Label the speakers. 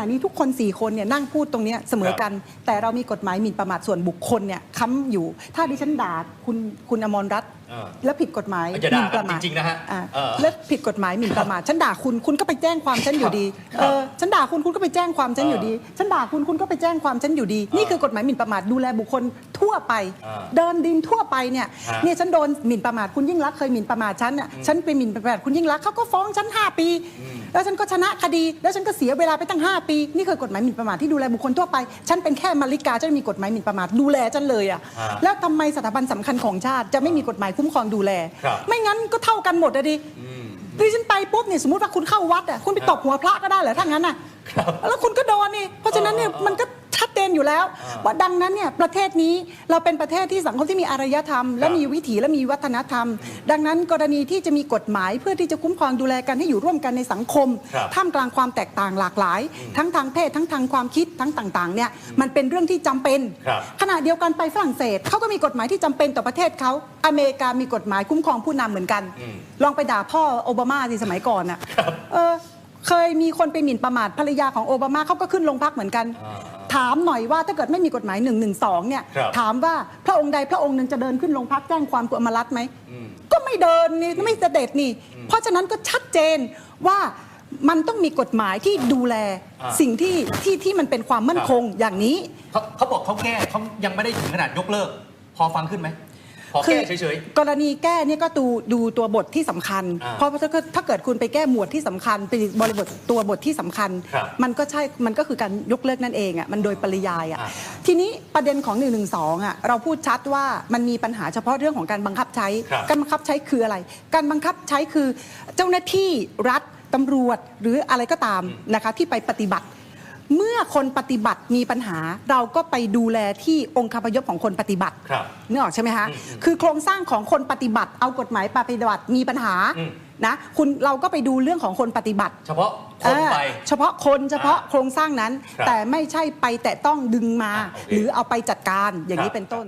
Speaker 1: อันนี้ทุกคน 4 คนเนี่ยนั่งพูดตรงเนี้ยเสมอกัน แต่เรามีกฎหมายหมิ่นประมาทส่วนบุคคลเนี่ยค้ำอยู่ ถ้าดิฉันด่าคุณคุณอมรรัตน์
Speaker 2: เออ
Speaker 1: แล้วผิดกฎหมาย
Speaker 2: อย่า
Speaker 1: ห
Speaker 2: ด่า
Speaker 1: มิ่นประมาท
Speaker 2: กันจริงๆนะฮะ
Speaker 1: อ่า
Speaker 2: เออ
Speaker 1: แล้วผิดกฎหมายหมิ่นประมาทฉันด่าคุณคุณก็ไปแจ้งความฉันอยู่ดี
Speaker 2: ครับ
Speaker 1: เออฉันด่าคุณคุณก็ไปแจ้งความฉันอยู่ดี ฉันด่าคุณคุณก็ไปแจ้งความฉันอยู่ดี นี่คือกฎหมายหมิ่นประมาทดูแลบุคคลทั่วไป
Speaker 2: อ่า
Speaker 1: เดินดินทั่วไปเนี่ย
Speaker 2: ฮะ
Speaker 1: เนี่ยฉันโดนหมิ่นประมาทคุณยิ่งรักษณ์เคยหมิ่นประมาทฉันน่ะฉันไปหมิ่นประมาทคุณยิ่งรักษณ์เขาก็ฟ้องฉัน5ปี แล้วฉันก็ชนะคดี แล้วฉันก็เสียเวลาไปตั้ง 5 ปี นี่คือกฎหมายหมิ่นประมาทที่ดูแลบุคคลทั่วไป ฉันเป็นแค่มาริกาฉันมีกฎหมายหมิ่นประมาทดูแลฉันเลยอะ
Speaker 2: ฮะ
Speaker 1: แล้วทำไมสถาบันสำคัญของชาติ จะไม่มีกฎหมายคุ้มครองดูแล
Speaker 2: ครับ
Speaker 1: ไม่งั้นก็เท่ากันหมดอะดิ
Speaker 2: อืม
Speaker 1: ดิฉันไปปุ๊บเนี่ยสมมติว่าคุณเข้าวัดอะคุณไปตบหัวพระก็ได้เหรอถ้างั้นอะ
Speaker 2: ครับ
Speaker 1: แล้วคุณก็โดนนี่เพราะฉะนั้นเนี่ย
Speaker 2: เออเออ
Speaker 1: มันก็ชัดเจน อยู่แล้ว
Speaker 2: เออ
Speaker 1: ว่าดังนั้นเนี่ยประเทศนี้เราเป็นประเทศที่สังคมที่มีอารยธรรม และมีวิถีและมีวัฒนธรรม ดังนั้นกรณีที่จะมีกฎหมายเพื่อที่จะคุ้มครองดูแลกันให้อยู่ร่วมกันในสังคม
Speaker 2: ครับ
Speaker 1: ท่ามกลางความแตกต่างหลากหลาย ทั้งทางเพศทั้งทางความคิดทั้งต่างๆเนี่ยมันเป็นเรื่องที่จำเป็น
Speaker 2: ครับ
Speaker 1: ขณะเดียวกันไปฝรั่งเศสเขาก็มีกฎหมายที่จำเป็นต่อประเทศเขาอเมริกามีกฎหมายคุ้มครองผู้นำเหมือนกัน
Speaker 2: อืม
Speaker 1: ลองไปด่าพ่อโอบามาสิสมัยก่อนอะเออเคยมีคนไปหมิ่นประมาทภรรยาของโอบามาเขาก็ขึ้นโรงพักเหมือนกัน
Speaker 2: อ่า
Speaker 1: ถามหน่อยว่าถ้าเกิดไม่มีกฎหมาย1นึเนี่ย
Speaker 2: ครับ
Speaker 1: ถามว่าพระองค์ใดพระองค์หนึ่งจะเดินขึ้นโรงพักแจ้งความกุอมรัตน์ไหม
Speaker 2: อืม
Speaker 1: ก็ไม่เดินนี่ไม่เสด็จนี่ เพราะฉะนั้นก็ชัดเจนว่ามันต้องมีกฎหมายที่ดูแล
Speaker 2: อ่า
Speaker 1: สิ่งที่ที่ที่มันเป็นความมั่นคงอย่างนี้
Speaker 2: เขาเขาบอกเขาแก้เขายังไม่ได้ถึงขนาดยกเลิก พอฟังขึ้นไหม พอ
Speaker 1: คื
Speaker 2: แก้เฉย
Speaker 1: กรณีแก้เนี่ยก็ดูดูตัวบทที่สำคัญ
Speaker 2: อ่า
Speaker 1: เพราะถ้าเกิดถ้าเกิดคุณไปแก้หมวดที่สำคัญเป็นบริบทตัวบทที่สำคัญ
Speaker 2: ครับ
Speaker 1: มันก็ใช่มันก็คือการยกเลิกนั่นเองอะมันโดยปริยายอะ
Speaker 2: อ่า
Speaker 1: ทีนี้ประเด็นของ1นึอะเราพูดชัดว่ามันมีปัญหาเฉพาะเรื่องของการบังคับใช้
Speaker 2: ครับ
Speaker 1: การบังคับใช้คืออะไร การบังคับใช้คือเจ้าหน้าที่รัฐตำรวจหรืออะไรก็ตามนะคะที่ไปปฏิบัติ เมื่อคนปฏิบัติมีปัญหา เราก็ไปดูแลที่องค์คาพยพของคนปฏิบัติ
Speaker 2: ครับ
Speaker 1: นึกออกใช่ไหมคะ
Speaker 2: อืมอืม
Speaker 1: คือโครงสร้างของคนปฏิบัติ เอากฎหมายไปปฏิบัติมีปัญหา
Speaker 2: อืม
Speaker 1: นะคุณเราก็ไปดูเรื่องของคนปฏิบัติ
Speaker 2: ๆเฉพาะคนไป
Speaker 1: เออเฉพาะคนเฉพาะ
Speaker 2: อ่า
Speaker 1: โครงสร้างนั้น
Speaker 2: ครับ
Speaker 1: แต่ไม่ใช่ไปแต่ต้องดึงมา
Speaker 2: อ่าโอเค
Speaker 1: หรือเอาไปจัดการอย่างนี้
Speaker 2: ครับ
Speaker 1: เป็นต้น